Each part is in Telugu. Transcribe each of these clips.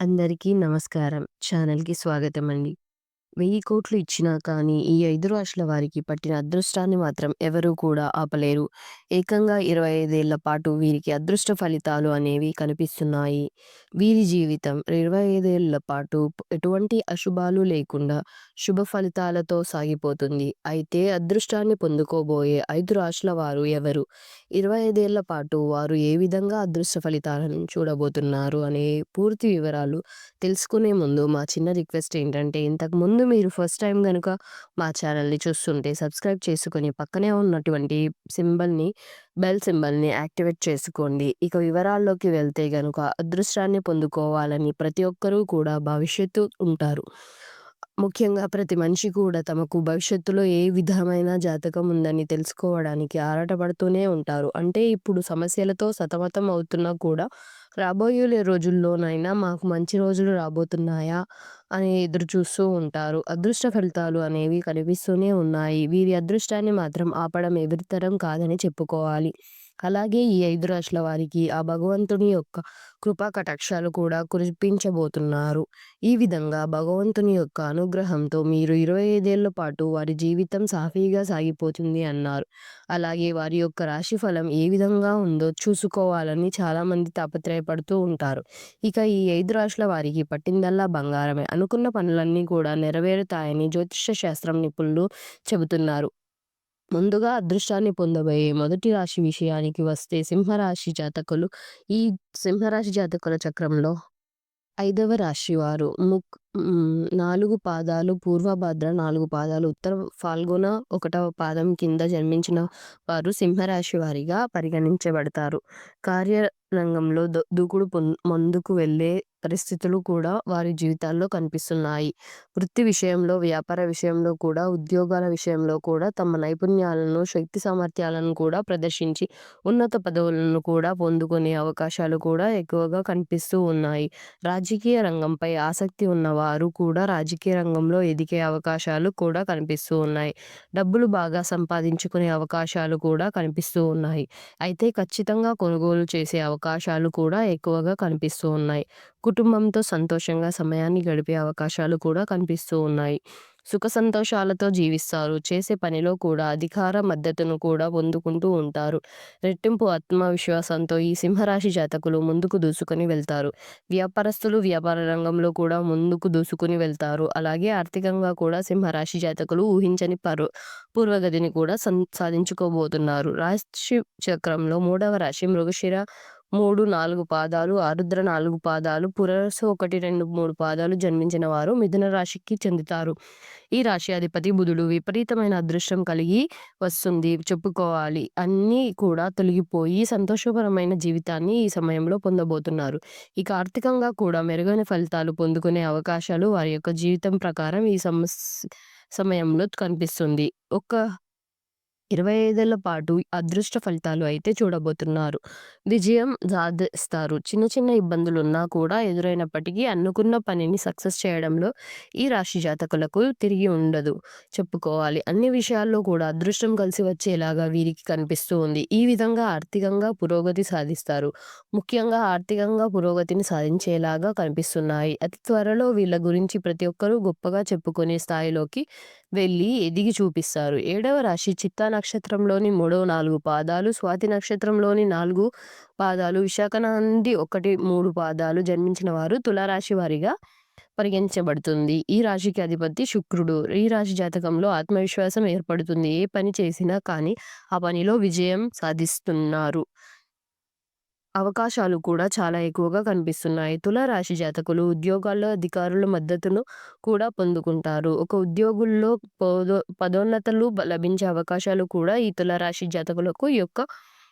అందరికీ నమస్కారం. ఛానల్‌కి స్వాగతమండి. వెయ్యి కోట్లు ఇచ్చినా కానీ ఈ ఐదు రాశుల వారికి పట్టిన అదృష్టాన్ని మాత్రం ఎవరూ కూడా ఆపలేరు. ఏకంగా ఇరవై ఐదేళ్ళ పాటు వీరికి అదృష్ట ఫలితాలు అనేవి కనిపిస్తున్నాయి. వీరి జీవితం ఇరవై ఐదేళ్ళ పాటు ఎటువంటి అశుభాలు లేకుండా శుభ ఫలితాలతో సాగిపోతుంది. అయితే అదృష్టాన్ని పొందుకోబోయే ఐదు రాశుల వారు ఎవరు? ఇరవై ఐదేళ్ళ పాటు వారు ఏ విధంగా అదృష్ట ఫలితాలను చూడబోతున్నారు అనే పూర్తి వివరాలు తెలుసుకునే ముందు మా చిన్న రిక్వెస్ట్ ఏంటంటే ముందు మీరు ఫస్ట్ టైం కనుక మా ఛానల్‌ని చూస్తుంటే సబ్స్క్రైబ్ చేసుకొని పక్కనే ఉన్నటువంటి సింబల్‌ని బెల్ సింబల్‌ని యాక్టివేట్ చేసుకోండి. ఇక వివరాల్లోకి వెళ్తే గనుక అదృష్టాన్ని పొందుకోవాలని ప్రతి ఒక్కరూ కూడా భవిష్యత్తు ఉంటారు. ముఖ్యంగా ప్రతి మనిషి కూడా తమకు భవిష్యత్తులో ఏ విధమైన జాతకం ఉందని తెలుసుకోవడానికి ఆరాటపడుతూనే ఉంటారు. అంటే ఇప్పుడు సమస్యలతో సతమతం అవుతున్నా కూడా రాబోయే రోజుల్లోనైనా మాకు మంచి రోజులు రాబోతున్నాయా అని ఎదురు చూస్తూ ఉంటారు. అదృష్ట ఫలితాలు అనేవి కనిపిస్తూనే ఉన్నాయి. వీరి అదృష్టాన్ని మాత్రం ఆపడం ఎవరితరం కాదని చెప్పుకోవాలి. అలాగే ఈ ఐదు రాశుల వారికి ఆ భగవంతుని యొక్క కృపా కటాక్షాలు కూడా కురిపించబోతున్నారు. ఈ విధంగా భగవంతుని యొక్క అనుగ్రహంతో మీరు ఇరవై ఐదేళ్ళ పాటు వారి జీవితం సాఫీగా సాగిపోతుంది అన్నారు. అలాగే వారి యొక్క రాశి ఫలం ఏ విధంగా ఉందో చూసుకోవాలని చాలామంది తాపత్రయపడుతూ ఉంటారు. ఇక ఈ ఐదు రాశుల వారికి పట్టిందల్లా బంగారమే. అనుకున్న పనులన్నీ కూడా నెరవేరుతాయని జ్యోతిష శాస్త్రం నిపుణులు చెబుతున్నారు. ముందుగా అదృష్టాన్ని పొందబోయే మొదటి రాశి విషయానికి వస్తే సింహరాశి జాతకులు. ఈ సింహరాశి జాతకుల చక్రంలో ఐదవ రాశి వారు. ముక్ నాలుగు పాదాలు పూర్వభద్ర, నాలుగు పాదాలు ఉత్తర ఫాల్గొన ఒకటవ పాదం కింద జన్మించిన వారు సింహరాశి వారిగా పరిగణించబడతారు. కార్య రంగంలో ద దూకుడు పొం ముందుకు వెళ్ళే పరిస్థితులు కూడా వారి జీవితాల్లో కనిపిస్తున్నాయి. వృత్తి విషయంలో, వ్యాపార విషయంలో కూడా, ఉద్యోగాల విషయంలో కూడా తమ నైపుణ్యాలను, శక్తి సామర్థ్యాలను కూడా ప్రదర్శించి ఉన్నత పదవులను కూడా పొందుకునే అవకాశాలు కూడా ఎక్కువగా కనిపిస్తూ ఉన్నాయి. రాజకీయ రంగంపై ఆసక్తి ఉన్నవారు కూడా రాజకీయ రంగంలో ఎదిగే అవకాశాలు కూడా కనిపిస్తూ ఉన్నాయి. డబ్బులు బాగా సంపాదించుకునే అవకాశాలు కూడా కనిపిస్తూ ఉన్నాయి. అయితే ఖచ్చితంగా కొనుగోలు చేసే అవకాశాలు కూడా ఎక్కువగా కనిపిస్తూ ఉన్నాయి. కుటుంబంతో సంతోషంగా సమయాన్ని గడిపే అవకాశాలు కూడా కనిపిస్తూ ఉన్నాయి. సుఖ సంతోషాలతో జీవిస్తారు. చేసే పనిలో కూడా అధికార మద్దతును కూడా పొందుకుంటూ ఉంటారు. రెట్టింపు ఆత్మవిశ్వాసంతో ఈ సింహరాశి జాతకులు ముందుకు దూసుకుని వెళ్తారు. వ్యాపారస్తులు వ్యాపార రంగంలో కూడా ముందుకు దూసుకుని వెళ్తారు. అలాగే ఆర్థికంగా కూడా సింహరాశి జాతకులు ఊహించని పరు పూర్వగతిని కూడా సం సాధించుకోబోతున్నారు. రాశి చక్రంలో మూడవ రాశి మృగశిర 3, 4 పాదాలు, ఆరుద్ర నాలుగు పాదాలు, పునర్వసు 1, 2, 3 పాదాలు జన్మించిన వారు మిథున రాశికి చెందుతారు. ఈ రాశి అధిపతి బుధుడు. విపరీతమైన అదృష్టం కలిగి వస్తుంది చెప్పుకోవాలి. అన్నీ కూడా తొలగిపోయి సంతోషకరమైన జీవితాన్ని ఈ సమయంలో పొందబోతున్నారు. ఇక ఆర్థికంగా కూడా మెరుగైన ఫలితాలు పొందుకునే అవకాశాలు వారి యొక్క జీవితం ప్రకారం ఈ సమస్ సమయంలో కనిపిస్తుంది. ఒక ఇరవై ఐదేళ్ళ పాటు అదృష్ట ఫలితాలు అయితే చూడబోతున్నారు. విజయం సాధిస్తారు. చిన్న చిన్న ఇబ్బందులున్నా కూడా ఎదురైనప్పటికీ అనుకున్న పనిని సక్సెస్ చేయడంలో ఈ రాశి జాతకులకు తిరిగి ఉండదు చెప్పుకోవాలి. అన్ని విషయాల్లో కూడా అదృష్టం కలిసి వచ్చేలాగా వీరికి కనిపిస్తూ ఉంది. ఈ విధంగా ఆర్థికంగా పురోగతి సాధిస్తారు. ముఖ్యంగా ఆర్థికంగా పురోగతిని సాధించేలాగా కనిపిస్తున్నాయి. అతి త్వరలో వీళ్ళ గురించి ప్రతి ఒక్కరూ గొప్పగా చెప్పుకునే స్థాయిలోకి వెళ్ళి ఎదిగి చూపిస్తారు. ఏడవ రాశి చిత్తాన నక్షత్రంలోని మూడో, నాలుగు పాదాలు, స్వాతి నక్షత్రంలోని నాలుగు పాదాలు, విశాఖ నాంది 1, 3 పాదాలు జన్మించిన వారు తులారాశి వారిగా పరిగణించబడుతుంది. ఈ రాశికి అధిపతి శుక్రుడు. ఈ రాశి జాతకంలో ఆత్మవిశ్వాసం ఏర్పడుతుంది. ఏ పని చేసినా కానీ ఆ పనిలో విజయం సాధిస్తున్నారు. అవకాశాలు కూడా చాలా ఎక్కువగా కనిపిస్తున్నాయి. తులారాశి జాతకులు ఉద్యోగాల్లో అధికారుల మద్దతును కూడా పొందుకుంటారు. ఒక ఉద్యోగుల్లో పదో పదోన్నతలు లభించే అవకాశాలు కూడా ఈ తులారాశి జాతకులకు యొక్క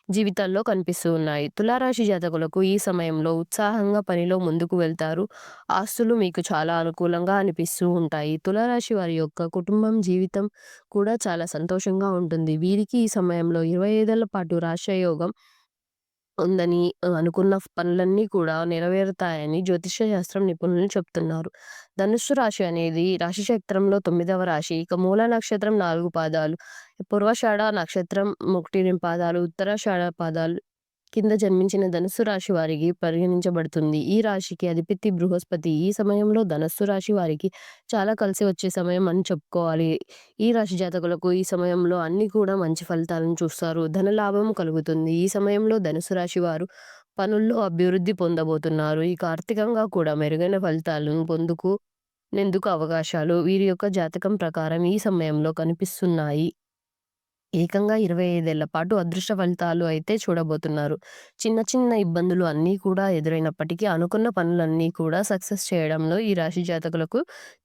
జీవితాల్లో కనిపిస్తూ ఉన్నాయి. తులారాశి జాతకులకు ఈ సమయంలో ఉత్సాహంగా పనిలో ముందుకు వెళ్తారు. ఆస్తులు మీకు చాలా అనుకూలంగా అనిపిస్తూ ఉంటాయి. తులారాశి వారి యొక్క కుటుంబం జీవితం కూడా చాలా సంతోషంగా ఉంటుంది. వీరికి ఈ సమయంలో ఇరవై ఐదేళ్ళ పాటు రాష్ట్రయోగం ఉందని అనుకున్న పనులన్నీ కూడా నెరవేరుతాయని జ్యోతిష్య శాస్త్రం నిపుణులు చెప్తున్నారు. ధనుస్సు రాశి అనేది రాశి చక్రంలో తొమ్మిదవ రాశి. ఇక మూల నక్షత్రం 4 పాదాలు, పూర్వాషాఢ నక్షత్రం 1, 2 పాదాలు, ఉత్తరాషాఢ పాదాలు కింద జన్మించిన ధనుస్సు రాశి వారికి పరిగణించబడుతుంది. ఈ రాశికి అధిపతి బృహస్పతి. ఈ సమయంలో ధనస్సు రాశి వారికి చాలా కలిసి వచ్చే సమయం అని చెప్పుకోవాలి. ఈ రాశి జాతకులకు ఈ సమయంలో అన్ని కూడా మంచి ఫలితాలను చూస్తారు. ధనలాభం కలుగుతుంది. ఈ సమయంలో ధనుసు రాశి వారు పనుల్లో అభివృద్ధి పొందబోతున్నారు. ఇక ఆర్థికంగా కూడా మెరుగైన ఫలితాలను పొందుకునేందుకు అవకాశాలు వీరి యొక్క జాతకం ప్రకారం ఈ సమయంలో కనిపిస్తున్నాయి. ఏకంగా ఇరవై ఐదేళ్ళ పాటు అదృష్ట ఫలితాలు అయితే చూడబోతున్నారు. చిన్న చిన్న ఇబ్బందులు అన్నీ కూడా ఎదురైనప్పటికీ అనుకున్న పనులన్నీ కూడా సక్సెస్ చేయడంలో ఈ రాశి జాతకులకు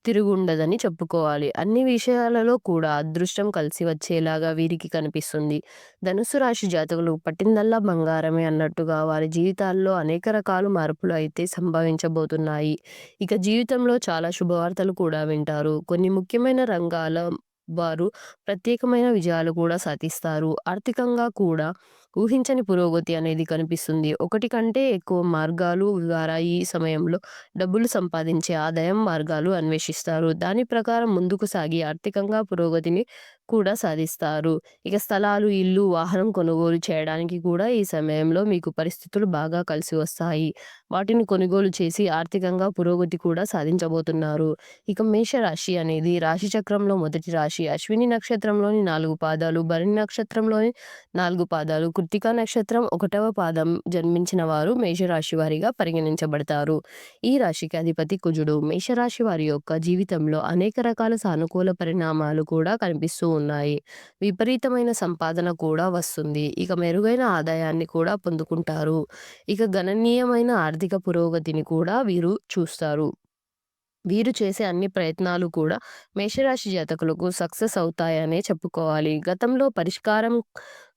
తిరుగుండదని చెప్పుకోవాలి. అన్ని విషయాలలో కూడా అదృష్టం కలిసి వచ్చేలాగా వీరికి కనిపిస్తుంది. ధనుసు రాశి జాతకులు పట్టిందల్లా బంగారమే అన్నట్టుగా వారి జీవితాల్లో అనేక రకాల మార్పులు అయితే సంభవించబోతున్నాయి. ఇక జీవితంలో చాలా శుభవార్తలు కూడా వింటారు. కొన్ని ముఖ్యమైన రంగాల వారు ప్రత్యేకమైన విజయాలు కూడా సాధిస్తారు. ఆర్థికంగా కూడా ఊహించని పురోగతి అనేది కనిపిస్తుంది. ఒకటి కంటే ఎక్కువ మార్గాలు ద్వారా ఈ సమయంలో డబ్బులు సంపాదించే ఆదాయం మార్గాలు అన్వేషిస్తారు. దాని ప్రకారం ముందుకు సాగి ఆర్థికంగా పురోగతిని కూడా సాధిస్తారు. ఇక స్థలాలు, ఇల్లు, వాహనం కొనుగోలు చేయడానికి కూడా ఈ సమయంలో మీకు పరిస్థితులు బాగా కలిసి వస్తాయి. వాటిని కొనుగోలు చేసి ఆర్థికంగా పురోగతి కూడా సాధించబోతున్నారు. ఇక మేషరాశి అనేది రాశి చక్రంలో మొదటి రాశి. అశ్విని నక్షత్రంలోని నాలుగు పాదాలు, భరణి నక్షత్రంలోని నాలుగు పాదాలు, కృత్తికా నక్షత్రం ఒకటవ పాదం జన్మించిన వారు మేషరాశి వారిగా పరిగణించబడతారు. ఈ రాశికి అధిపతి కుజుడు. మేషరాశి వారి యొక్క జీవితంలో అనేక రకాల సానుకూల పరిణామాలు కూడా కనిపిస్తూ ఉన్నాయి. విపరీతమైన సంపాదన కూడా వస్తుంది. ఇక మెరుగైన ఆదాయాన్ని కూడా పొందుకుంటారు. ఇక గణనీయమైన ఆర్థిక పురోగతిని కూడా వీరు చూస్తారు. వీరు చేసే అన్ని ప్రయత్నాలు కూడా మేషరాశి జాతకులకు సక్సెస్ అవుతాయనే చెప్పుకోవాలి. గతంలో పరిష్కారం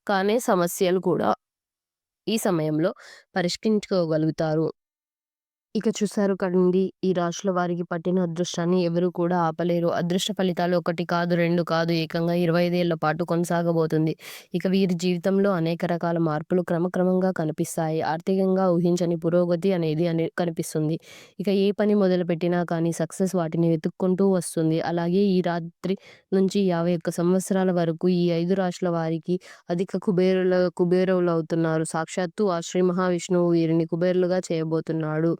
కానే సమస్యలు కూడా ఈ సమయంలో పరిష్కరించుకోగలుగుతారు. ఇక చూసారు కండి ఈ రాశుల వారికి పట్టిన అదృష్టాన్ని ఎవరు కూడా ఆపలేరు. అదృష్ట ఫలితాలు ఒకటి కాదు, రెండు కాదు ఏకంగా ఇరవై ఐదేళ్ళ పాటు కొనసాగబోతుంది. ఇక వీరి జీవితంలో అనేక రకాల మార్పులు క్రమక్రమంగా కనిపిస్తాయి. ఆర్థికంగా ఊహించని పురోగతి అనేది అనే కనిపిస్తుంది. ఇక ఏ పని మొదలుపెట్టినా కానీ సక్సెస్ వాటిని వెతుక్కుంటూ వస్తుంది. అలాగే ఈ రాత్రి నుంచి 51 సంవత్సరాల వరకు ఈ ఐదు రాశుల వారికి అధిక కుబేరుల కుబేరులవుతున్నారు. సాక్షాత్తు ఆ శ్రీ మహావిష్ణువు వీరిని కుబేరులుగా చేయబోతున్నాడు.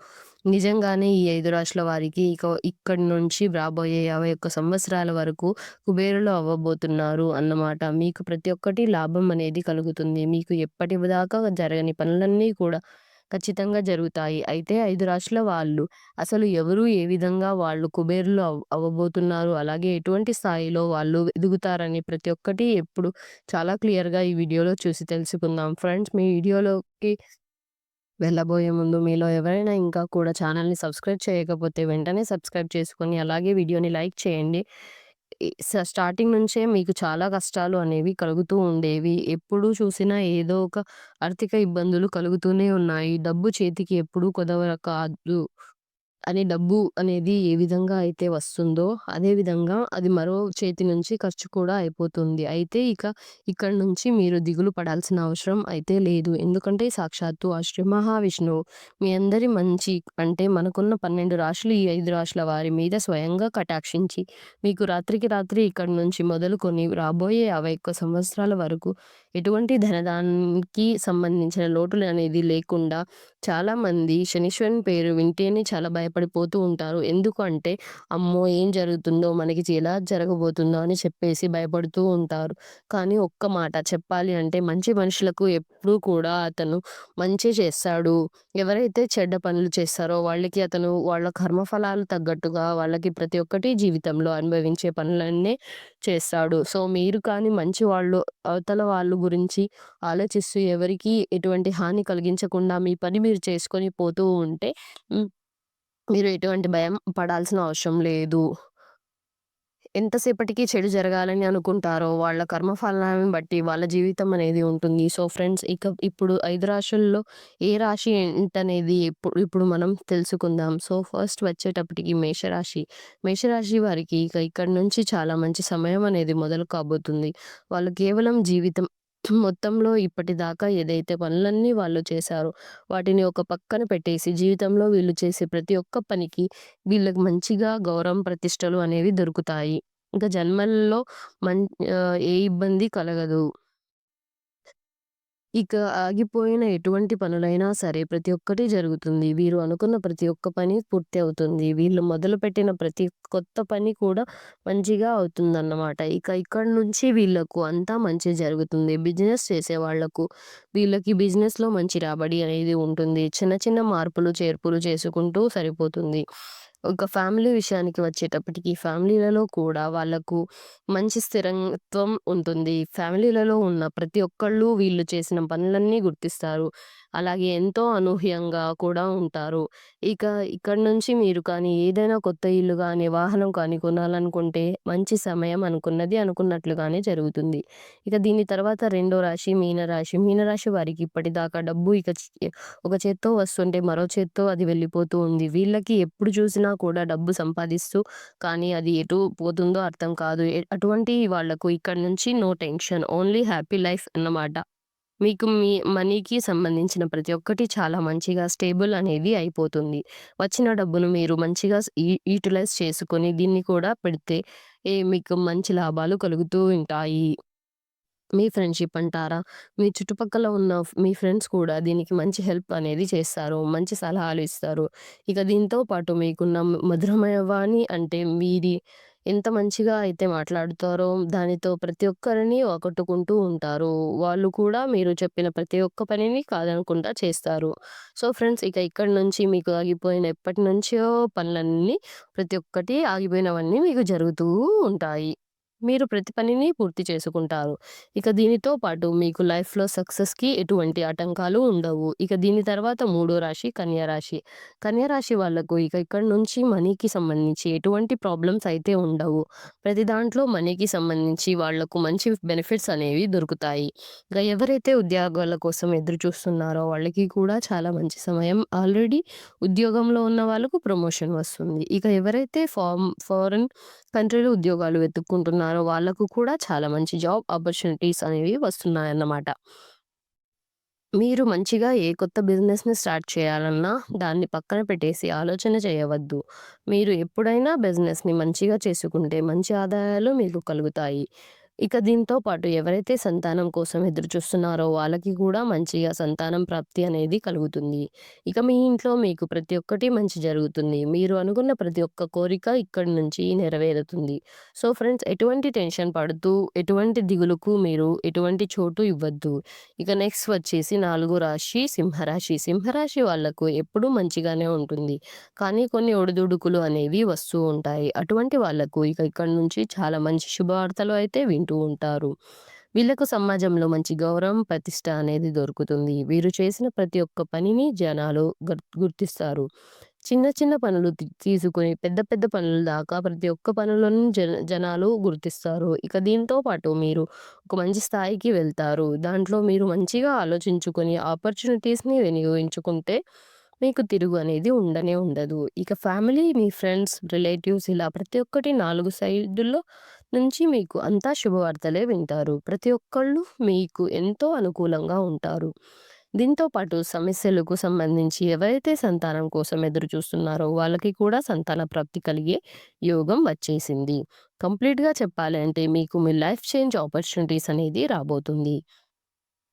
నిజంగానే ఈ ఐదు రాశుల వారికి ఇక ఇక్కడి నుంచి రాబోయే 51 సంవత్సరాల వరకు కుబేరులు అవ్వబోతున్నారు అన్నమాట. మీకు ప్రతి ఒక్కటి లాభం అనేది కలుగుతుంది. మీకు ఎప్పటిదాకా జరగని పనులన్నీ కూడా ఖచ్చితంగా జరుగుతాయి. అయితే ఐదు రాశుల వాళ్ళు అసలు ఎవరు, ఏ విధంగా వాళ్ళు కుబేరులు అవ్ అవ్వబోతున్నారు, అలాగే ఎటువంటి స్థాయిలో వాళ్ళు ఎదుగుతారని ప్రతి ఒక్కటి ఎప్పుడు చాలా క్లియర్‌గా ఈ వీడియోలో చూసి తెలుసుకుందాం. ఫ్రెండ్స్ మీ వీడియోలోకి వెళ్ళబోయే ముందు మీలో ఎవరైనా ఇంకా కూడా ఛానల్‌ని సబ్స్క్రైబ్ చేయకపోతే వెంటనే సబ్స్క్రైబ్ చేసుకొని అలాగే వీడియోని లైక్ చేయండి. స్టార్టింగ్ నుంచే మీకు చాలా కష్టాలు అనేవి కలుగుతూ ఉండేవి. ఎప్పుడు చూసినా ఏదో ఒక ఆర్థిక ఇబ్బందులు కలుగుతూనే ఉన్నాయి. డబ్బు చేతికి ఎప్పుడూ కొదవ కాదు. అనే డబ్బు అనేది ఏ విధంగా అయితే వస్తుందో అదే విధంగా అది మరో చేతి నుంచి ఖర్చు కూడా అయిపోతుంది. అయితే ఇక ఇక్కడ నుంచి మీరు దిగులు పడాల్సిన అవసరం అయితే లేదు. ఎందుకంటే సాక్షాత్తు ఆ శ్రీ మహావిష్ణువు మీ అందరి మంచి అంటే మనకున్న 12 రాశులు ఈ ఐదు రాశుల వారి మీద స్వయంగా కటాక్షించి మీకు రాత్రికి రాత్రి ఇక్కడి నుంచి మొదలుకొని రాబోయే 51 సంవత్సరాల వరకు ఎటువంటి ధనదానికి సంబంధించిన లోటులు అనేది లేకుండా చాలామంది శనీశ్వరుని పేరు వింటేనే చాలా భయపడిపోతూ ఉంటారు. ఎందుకు అంటే అమ్మో! ఏం జరుగుతుందో మనకి ఎలా జరగబోతుందో అని చెప్పేసి భయపడుతూ ఉంటారు. కానీ ఒక్క మాట చెప్పాలి అంటే మంచి మనుషులకు ఎప్పుడూ కూడా అతను మంచి చేస్తాడు. ఎవరైతే చెడ్డ పనులు చేస్తారో వాళ్ళకి అతను వాళ్ళ కర్మఫలాలు తగ్గట్టుగా వాళ్ళకి ప్రతి ఒక్కటి జీవితంలో అనుభవించే పనులన్నీ చేస్తాడు. సో మీరు కానీ మంచి వాళ్ళు అవతల వాళ్ళు గురించి ఆలోచిస్తూ ఎవరికి ఎటువంటి హాని కలిగించకుండా మీ పని మీరు చేసుకొని పోతూ ఉంటే మీరు ఎటువంటి భయం పడాల్సిన అవసరం లేదు. ఎంతసేపటికి చెడు జరగాలని అనుకుంటారో వాళ్ళ కర్మఫలాన్ని బట్టి వాళ్ళ జీవితం అనేది ఉంటుంది. సో ఫ్రెండ్స్ ఇక ఇప్పుడు ఐదు రాశుల్లో ఏ రాశి ఏంటనేది ఇప్పుడు ఇప్పుడు మనం తెలుసుకుందాం. సో ఫస్ట్ వచ్చేటప్పటికి మేషరాశి. మేషరాశి వారికి ఇక ఇక్కడి నుంచి చాలా మంచి సమయం అనేది మొదలు కాబోతుంది. వాళ్ళు కేవలం జీవితం మొత్తంలో ఇప్పటిదాకా ఏదైతే పనులన్నీ వాళ్ళు చేశారో వాటిని ఒక పక్కన పెట్టేసి జీవితంలో వీళ్ళు చేసే ప్రతి ఒక్క పనికి వీళ్ళకి మంచిగా గౌరవం, ప్రతిష్టలు అనేవి దొరుకుతాయి. ఇంకా జన్మల్లో మన్ ఏ ఇబ్బంది కలగదు. ఇక ఆగిపోయిన ఎటువంటి పనులైనా సరే ప్రతి ఒక్కటి జరుగుతుంది. వీరు అనుకున్న ప్రతి ఒక్క పని పూర్తి అవుతుంది. వీళ్ళు మొదలుపెట్టిన ప్రతి కొత్త పని కూడా మంచిగా అవుతుందన్నమాట. ఇక ఇక్కడి నుంచి వీళ్ళకు అంతా మంచి జరుగుతుంది. బిజినెస్ చేసే వాళ్ళకు వీళ్ళకి బిజినెస్‌లో మంచి రాబడి అనేది ఉంటుంది. చిన్న చిన్న మార్పులు, చేర్పులు చేసుకుంటూ సరిపోతుంది. ఒక ఫ్యామిలీ విషయానికి వచ్చేటప్పటికి ఫ్యామిలీలలో కూడా వాళ్ళకు మంచి స్థిరత్వం ఉంటుంది. ఫ్యామిలీలలో ఉన్న ప్రతి ఒక్కళ్ళు వీళ్ళు చేసిన పనులన్నీ గుర్తిస్తారు. అలాగే ఎంతో అనూహ్యంగా కూడా ఉంటారు. ఇక ఇక్కడి నుంచి మీరు కానీ ఏదైనా కొత్త ఇల్లు కానీ వాహనం కానీ కొనాలనుకుంటే మంచి సమయం అనుకున్నది అనుకున్నట్లుగానే జరుగుతుంది. ఇక దీని తర్వాత రెండో రాశి మీనరాశి. మీనరాశి వారికి ఇప్పటిదాకా డబ్బు ఇక ఒక చేత్తో వస్తుంటే మరో చేత్తో అది వెళ్ళిపోతూ ఉంది. వీళ్ళకి ఎప్పుడు చూసినా కూడా డబ్బు సంపాదిస్తూ కానీ అది ఎటు పోతుందో అర్థం కాదు. అటువంటి వాళ్ళకు ఇక్కడ నుంచి no tension. Only happy life అన్నమాట. మీకు మీ మనీకి సంబంధించిన ప్రతి ఒక్కటి చాలా మంచిగా స్టేబుల్ అనేది అయిపోతుంది. వచ్చిన డబ్బును మీరు మంచిగా యూటిలైజ్ చేసుకొని దీన్ని కూడా పెడితే ఏ మీకు మంచి లాభాలు కలుగుతూ ఉంటాయి. మీ ఫ్రెండ్‌షిప్ అంటారా? మీ చుట్టుపక్కల ఉన్న మీ ఫ్రెండ్స్ కూడా దీనికి మంచి హెల్ప్ అనేది చేస్తారు. మంచి సలహాలు ఇస్తారు. ఇక దీంతో పాటు మీకున్న మ మధురమైన వాణి అంటే మీది ఎంత మంచిగా అయితే మాట్లాడుతారో దానితో ప్రతి ఒక్కరిని ఆకట్టుకుంటూ ఉంటారు. వాళ్ళు కూడా మీరు చెప్పిన ప్రతి ఒక్క పనిని కాదనకుండా చేస్తారు. సో, ఫ్రెండ్స్ ఇక ఇక్కడి నుంచి మీకు ఆగిపోయిన ఎప్పటి నుంచో పనులన్నీ ప్రతి ఒక్కటి ఆగిపోయినవన్నీ మీకు జరుగుతూ ఉంటాయి. మీరు ప్రతి పనిని పూర్తి చేసుకుంటారు. ఇక దీనితో పాటు మీకు లైఫ్‌లో సక్సెస్‌కి ఎటువంటి ఆటంకాలు ఉండవు. ఇక దీని తర్వాత మూడో రాశి కన్యారాశి కన్యారాశి వాళ్ళకు ఇక ఇక్కడి నుంచి మనీకి సంబంధించి ఎటువంటి ప్రాబ్లమ్స్ అయితే ఉండవు. ప్రతి దాంట్లో మనీకి సంబంధించి వాళ్ళకు మంచి బెనిఫిట్స్ అనేవి దొరుకుతాయి. ఇక ఎవరైతే ఉద్యోగాల కోసం ఎదురు చూస్తున్నారో వాళ్ళకి కూడా చాలా మంచి సమయం. ఆల్రెడీ ఉద్యోగంలో ఉన్న వాళ్ళకు ప్రమోషన్ వస్తుంది. ఇక ఎవరైతే ఫార్మ్ ఫారెన్ కంట్రీలో ఉద్యోగాలు వెతుక్కుంటున్నారో వాళ్ళకు కూడా చాలా మంచి జాబ్ ఆపర్చునిటీస్ అనేవి వస్తున్నాయన్నమాట. మీరు మంచిగా ఏ కొత్త బిజినెస్‌ని స్టార్ట్ చేయాలన్నా దాన్ని పక్కన పెట్టేసి ఆలోచన చేయవద్దు. మీరు ఎప్పుడైనా బిజినెస్‌ని మంచిగా చేసుకుంటే మంచి ఆదాయాలు మీకు కలుగుతాయి. ఇక దీంతో పాటు ఎవరైతే సంతానం కోసం ఎదురు చూస్తున్నారో వాళ్ళకి కూడా మంచిగా సంతానం ప్రాప్తి అనేది కలుగుతుంది. ఇక మీ ఇంట్లో మీకు ప్రతి ఒక్కటి మంచి జరుగుతుంది. మీరు అనుకున్న ప్రతి ఒక్క కోరిక ఇక్కడి నుంచి నెరవేరుతుంది. సో, ఫ్రెండ్స్ ఎటువంటి టెన్షన్ పడుతూ, ఎటువంటి దిగులుకు మీరు ఎటువంటి చోటు ఇవ్వద్దు. ఇక నెక్స్ట్ వచ్చేసి నాలుగో రాశి సింహరాశి. సింహరాశి వాళ్ళకు ఎప్పుడూ మంచిగానే ఉంటుంది. కానీ కొన్ని ఒడిదుడుకులు అనేవి వస్తూ ఉంటాయి. అటువంటి వాళ్ళకు ఇక ఇక్కడి నుంచి చాలా మంచి శుభవార్తలు అయితే వింటూ ఉంటారు. వీళ్ళకు సమాజంలో మంచి గౌరవం, ప్రతిష్ట అనేది దొరుకుతుంది. వీరు చేసిన ప్రతి ఒక్క పనిని జనాలు గుర్తిస్తారు. చిన్న చిన్న పనులు తీసుకుని తీసుకొని పెద్ద పెద్ద పనుల దాకా ప్రతి ఒక్క పనులను జన జనాలు గుర్తిస్తారు. ఇక దీంతో పాటు మీరు ఒక మంచి స్థాయికి వెళ్తారు. దాంట్లో మీరు మంచిగా ఆలోచించుకొని ఆపర్చునిటీస్‌ని వినియోగించుకుంటే మీకు తిరుగు అనేది ఉండనే ఉండదు. ఇక ఫ్యామిలీ, మీ ఫ్రెండ్స్, రిలేటివ్స్ ఇలా ప్రతి ఒక్కటి నాలుగు సైడుల్లో నుంచి మీకు అంతా శుభవార్తలే వింటారు. ప్రతి ఒక్కళ్ళు మీకు ఎంతో అనుకూలంగా ఉంటారు. దీంతో పాటు సమస్యలకు సంబంధించి ఎవరైతే సంతానం కోసం ఎదురు చూస్తున్నారో వాళ్ళకి కూడా సంతాన ప్రాప్తి కలిగే యోగం వచ్చేసింది. కంప్లీట్‌గా చెప్పాలి అంటే మీకు మీ లైఫ్ చేంజ్ ఆపర్చునిటీస్ అనేది రాబోతుంది.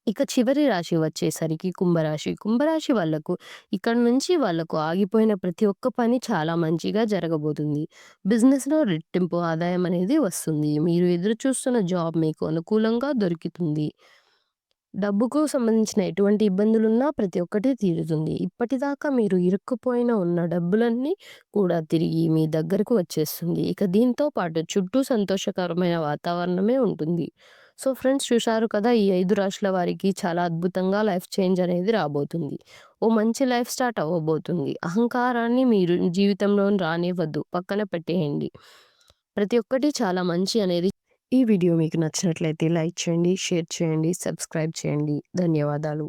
ఇక చివరి రాశి వచ్చేసరికి కుంభరాశి. కుంభరాశి వాళ్ళకు ఇక్కడ నుంచి వాళ్ళకు ఆగిపోయిన ప్రతి ఒక్క పని చాలా మంచిగా జరగబోతుంది. బిజినెస్‌లో రెట్టింపు ఆదాయం అనేది వస్తుంది. మీరు ఎదురు చూస్తున్న జాబ్ మీకు అనుకూలంగా దొరుకుతుంది. డబ్బుకు సంబంధించిన ఎటువంటి ఇబ్బందులున్నా ప్రతి ఒక్కటి తీరుతుంది. ఇప్పటిదాకా మీరు ఇరుక్కుపోయిన ఉన్న డబ్బులన్నీ కూడా తిరిగి మీ దగ్గరకు వచ్చేస్తుంది. ఇక దీంతో పాటు చుట్టూ సంతోషకరమైన వాతావరణమే ఉంటుంది. సో, ఫ్రెండ్స్ చూశారు కదా! ఈ ఐదు రాశుల వారికి చాలా అద్భుతంగా లైఫ్ చేంజ్ అనేది రాబోతుంది. ఓ మంచి లైఫ్ స్టార్ట్ అవ్వబోతుంది. అహంకారాన్ని మీరు జీవితంలో రానివ్వద్దు. పక్కన పెట్టేయండి. ప్రతి ఒక్కటి చాలా మంచి అనేది ఈ వీడియో మీకు నచ్చినట్లయితే లైక్ చేయండి, షేర్ చేయండి, సబ్స్క్రైబ్ చేయండి. ధన్యవాదాలు.